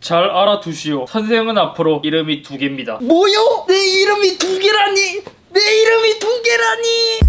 잘 알아두시오. 선생은 앞으로 이름이 두 개입니다. 뭐요? 내 이름이 두 개라니! 내 이름이 두 개라니!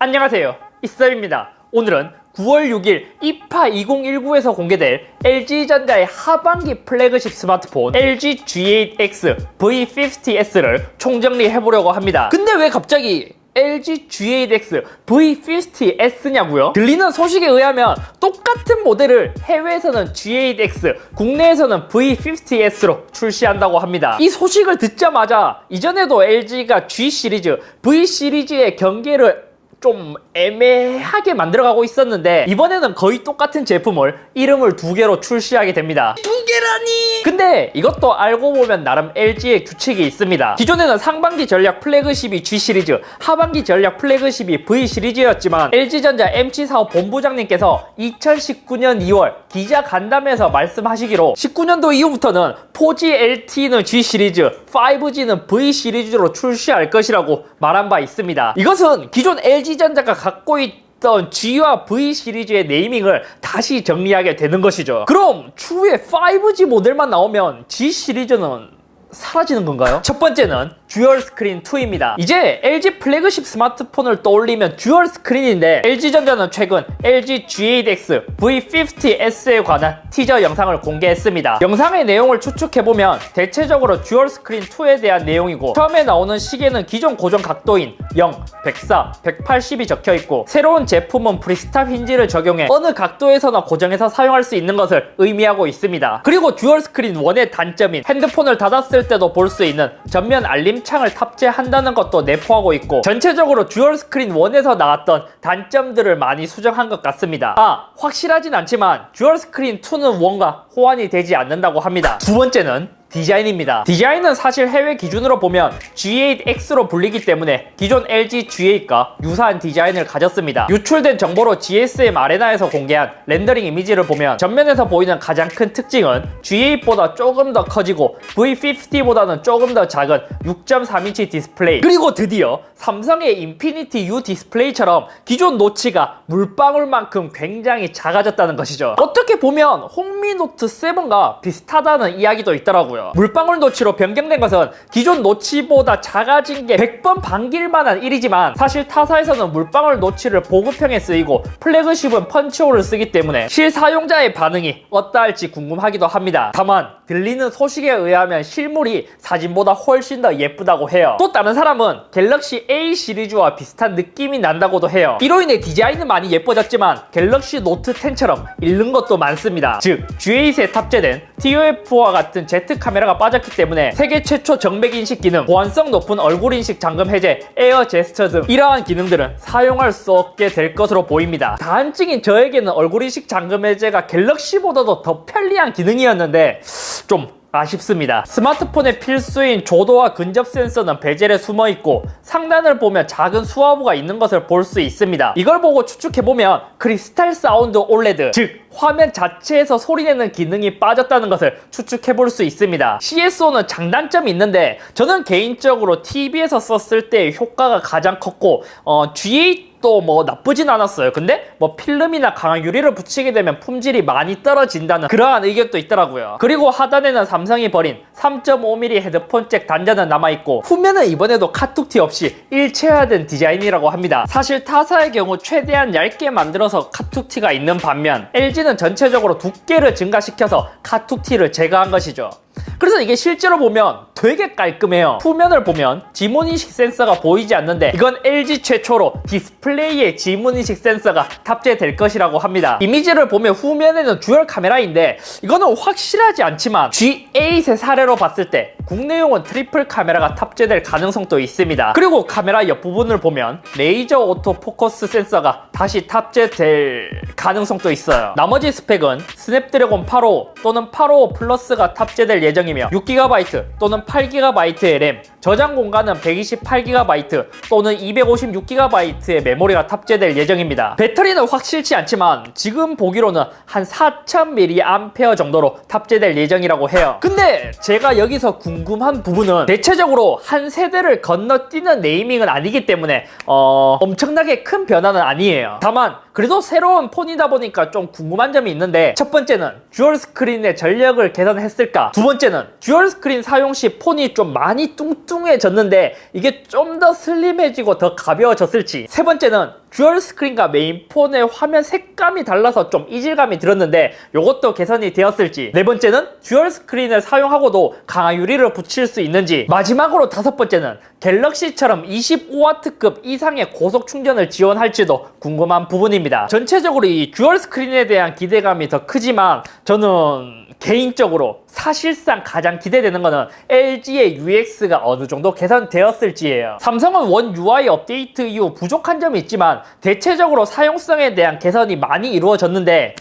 안녕하세요. 이썸입니다. 오늘은 9월 6일 이파 2019에서 공개될 LG전자의 하반기 플래그십 스마트폰 LG G8X V50s를 총정리해보려고 합니다. 근데 왜 갑자기 LG G8X V50s냐고요? 들리는 소식에 의하면 똑같은 모델을 해외에서는 G8X, 국내에서는 V50s로 출시한다고 합니다. 이 소식을 듣자마자 이전에도 LG가 G 시리즈, V 시리즈의 경계를 좀 애매하게 만들어가고 있었는데 이번에는 거의 똑같은 제품을 이름을 두 개로 출시하게 됩니다. 두 개 라니! 근데 이것도 알고 보면 나름 LG의 규칙이 있습니다. 기존에는 상반기 전략 플래그십이 G 시리즈, 하반기 전략 플래그십이 V 시리즈였지만 LG전자 MC45 본부장님께서 2019년 2월 기자 간담회에서 말씀하시기로 19년도 이후부터는 4G LTE는 G 시리즈, 5G는 V 시리즈로 출시할 것이라고 말한 바 있습니다. 이것은 기존 LG전자가 갖고 있던 G와 V 시리즈의 네이밍을 다시 정리하게 되는 것이죠. 그럼 추후에 5G 모델만 나오면 G 시리즈는 사라지는 건가요? 첫 번째는 듀얼 스크린 2입니다. 이제 LG 플래그십 스마트폰을 떠올리면 듀얼 스크린인데 LG전자는 최근 LG G8X V50s에 관한 티저 영상을 공개했습니다. 영상의 내용을 추측해보면 대체적으로 듀얼 스크린 2에 대한 내용이고 처음에 나오는 시계는 기존 고정 각도인 0, 104, 180이 적혀있고 새로운 제품은 프리스탑 힌지를 적용해 어느 각도에서나 고정해서 사용할 수 있는 것을 의미하고 있습니다. 그리고 듀얼 스크린 1의 단점인 핸드폰을 닫았을 때도 볼 수 있는 전면 알림 창을 탑재한다는 것도 내포하고 있고 전체적으로 듀얼 스크린 1에서 나왔던 단점들을 많이 수정한 것 같습니다. 아, 확실하진 않지만 듀얼 스크린 2는 1과 호환이 되지 않는다고 합니다. 두 번째는 디자인입니다. 디자인은 사실 해외 기준으로 보면 G8X로 불리기 때문에 기존 LG G8과 유사한 디자인을 가졌습니다. 유출된 정보로 GSM 아레나에서 공개한 렌더링 이미지를 보면 전면에서 보이는 가장 큰 특징은 G8보다 조금 더 커지고 V50보다는 조금 더 작은 6.3인치 디스플레이 그리고 드디어 삼성의 인피니티 U 디스플레이처럼 기존 노치가 물방울만큼 굉장히 작아졌다는 것이죠. 어떻게 보면 홍미 노트 7과 비슷하다는 이야기도 있더라고요. 물방울 노치로 변경된 것은 기존 노치보다 작아진 게 100번 반길 만한 일이지만 사실 타사에서는 물방울 노치를 보급형에 쓰이고 플래그십은 펀치홀을 쓰기 때문에 실사용자의 반응이 어떠할지 궁금하기도 합니다. 다만 들리는 소식에 의하면 실물이 사진보다 훨씬 더 예쁘다고 해요. 또 다른 사람은 갤럭시 A 시리즈와 비슷한 느낌이 난다고도 해요. 이로 인해 디자인은 많이 예뻐졌지만 갤럭시 노트 10처럼 잃는 것도 많습니다. 즉 G8에 탑재된 TOF와 같은 Z 카메라가 빠졌기 때문에 세계 최초 정맥 인식 기능, 보안성 높은 얼굴 인식 잠금 해제, 에어 제스처 등 이러한 기능들은 사용할 수 없게 될 것으로 보입니다. 다한증인 저에게는 얼굴 인식 잠금 해제가 갤럭시보다도 더 편리한 기능이었는데 좀 아쉽습니다. 스마트폰의 필수인 조도와 근접 센서는 베젤에 숨어 있고 상단을 보면 작은 수화부가 있는 것을 볼 수 있습니다. 이걸 보고 추측해 보면 크리스탈 사운드 올레드 즉 화면 자체에서 소리내는 기능이 빠졌다는 것을 추측해 볼 수 있습니다. CSO는 장단점이 있는데 저는 개인적으로 TV에서 썼을 때 효과가 가장 컸고 어, G8 또 뭐 나쁘진 않았어요. 근데 뭐 필름이나 강한 유리를 붙이게 되면 품질이 많이 떨어진다는 그러한 의견도 있더라고요. 그리고 하단에는 삼성이 버린 3.5mm 헤드폰 잭 단자는 남아있고 후면은 이번에도 카툭티 없이 일체화된 디자인이라고 합니다. 사실 타사의 경우 최대한 얇게 만들어서 카툭티가 있는 반면 LG는 전체적으로 두께를 증가시켜서 카툭티를 제거한 것이죠. 그래서 이게 실제로 보면 되게 깔끔해요. 후면을 보면 지문인식 센서가 보이지 않는데 이건 LG 최초로 디스플레이에 지문인식 센서가 탑재될 것이라고 합니다. 이미지를 보면 후면에는 듀얼 카메라인데 이거는 확실하지 않지만 G8의 사례로 봤을 때 국내용은 트리플 카메라가 탑재될 가능성도 있습니다. 그리고 카메라 옆부분을 보면 레이저 오토 포커스 센서가 다시 탑재될 가능성도 있어요. 나머지 스펙은 스냅드래곤 855 또는 855 플러스가 탑재될 예정이며 6GB 또는 8GB의 램, 저장 공간은 128GB 또는 256GB의 메모리가 탑재될 예정입니다. 배터리는 확실치 않지만 지금 보기로는 한 4000mAh 정도로 탑재될 예정이라고 해요. 근데 제가 여기서 궁금한 부분은 대체적으로 한 세대를 건너뛰는 네이밍은 아니기 때문에 어, 엄청나게 큰 변화는 아니에요. 다만 그래도 새로운 폰이다 보니까 좀 궁금한 점이 있는데 첫 번째는 듀얼 스크린의 전력을 개선했을까? 두 번째는 듀얼 스크린 사용 시 폰이 좀 많이 뚱뚱 해졌는데 이게 좀 더 슬림해지고 더 가벼워졌을지. 세 번째는 듀얼 스크린과 메인 폰의 화면 색감이 달라서 좀 이질감이 들었는데 이것도 개선이 되었을지. 네 번째는 듀얼 스크린을 사용하고도 강화 유리를 붙일 수 있는지. 마지막으로 다섯 번째는 갤럭시처럼 25W급 이상의 고속 충전을 지원할지도 궁금한 부분입니다. 전체적으로 이 듀얼 스크린에 대한 기대감이 더 크지만 저는 개인적으로 사실상 가장 기대되는 거는 LG의 UX가 어느 정도 개선되었을지예요. 삼성은 원 UI 업데이트 이후 부족한 점이 있지만 대체적으로 사용성에 대한 개선이 많이 이루어졌는데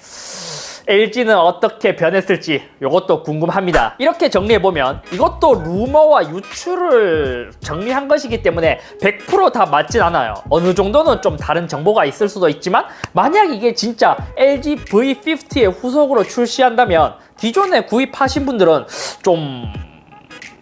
LG는 어떻게 변했을지 이것도 궁금합니다. 이렇게 정리해보면 이것도 루머와 유출을 정리한 것이기 때문에 100%다 맞진 않아요. 어느 정도는 좀 다른 정보가 있을 수도 있지만 만약 이게 진짜 LG V50의 후속으로 출시한다면 기존에 구입하신 분들은 좀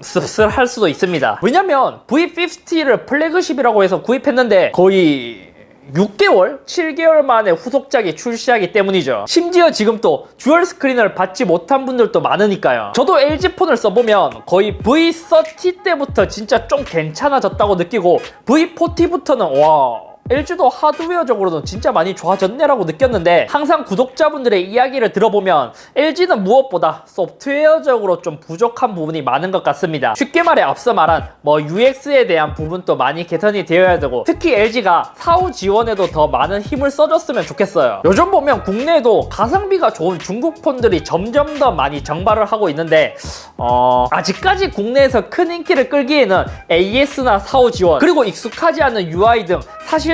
씁쓸할 수도 있습니다. 왜냐면 V50를 플래그십이라고 해서 구입했는데 거의 6개월, 7개월 만에 후속작이 출시하기 때문이죠. 심지어 지금 또 듀얼 스크린을 받지 못한 분들도 많으니까요. 저도 LG 폰을 써보면 거의 V30 때부터 진짜 좀 괜찮아졌다고 느끼고 V40부터는 와 LG도 하드웨어적으로는 진짜 많이 좋아졌네라고 느꼈는데 항상 구독자분들의 이야기를 들어보면 LG는 무엇보다 소프트웨어적으로 좀 부족한 부분이 많은 것 같습니다. 쉽게 말해 앞서 말한 뭐 UX에 대한 부분도 많이 개선이 되어야 되고 특히 LG가 사후 지원에도 더 많은 힘을 써줬으면 좋겠어요. 요즘 보면 국내에도 가성비가 좋은 중국 폰들이 점점 더 많이 정발을 하고 있는데 어, 아직까지 국내에서 큰 인기를 끌기에는 AS나 사후 지원 그리고 익숙하지 않은 UI 등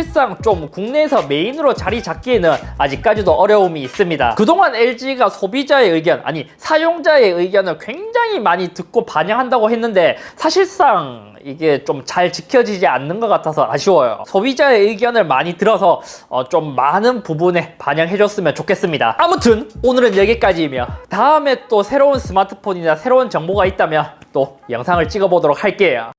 사실상 좀 국내에서 메인으로 자리 잡기에는 아직까지도 어려움이 있습니다. 그동안 LG가 소비자의 의견, 아니 사용자의 의견을 굉장히 많이 듣고 반영한다고 했는데 사실상 이게 좀 잘 지켜지지 않는 것 같아서 아쉬워요. 소비자의 의견을 많이 들어서 어, 좀 많은 부분에 반영해줬으면 좋겠습니다. 아무튼 오늘은 여기까지이며 다음에 또 새로운 스마트폰이나 새로운 정보가 있다면 또 영상을 찍어보도록 할게요.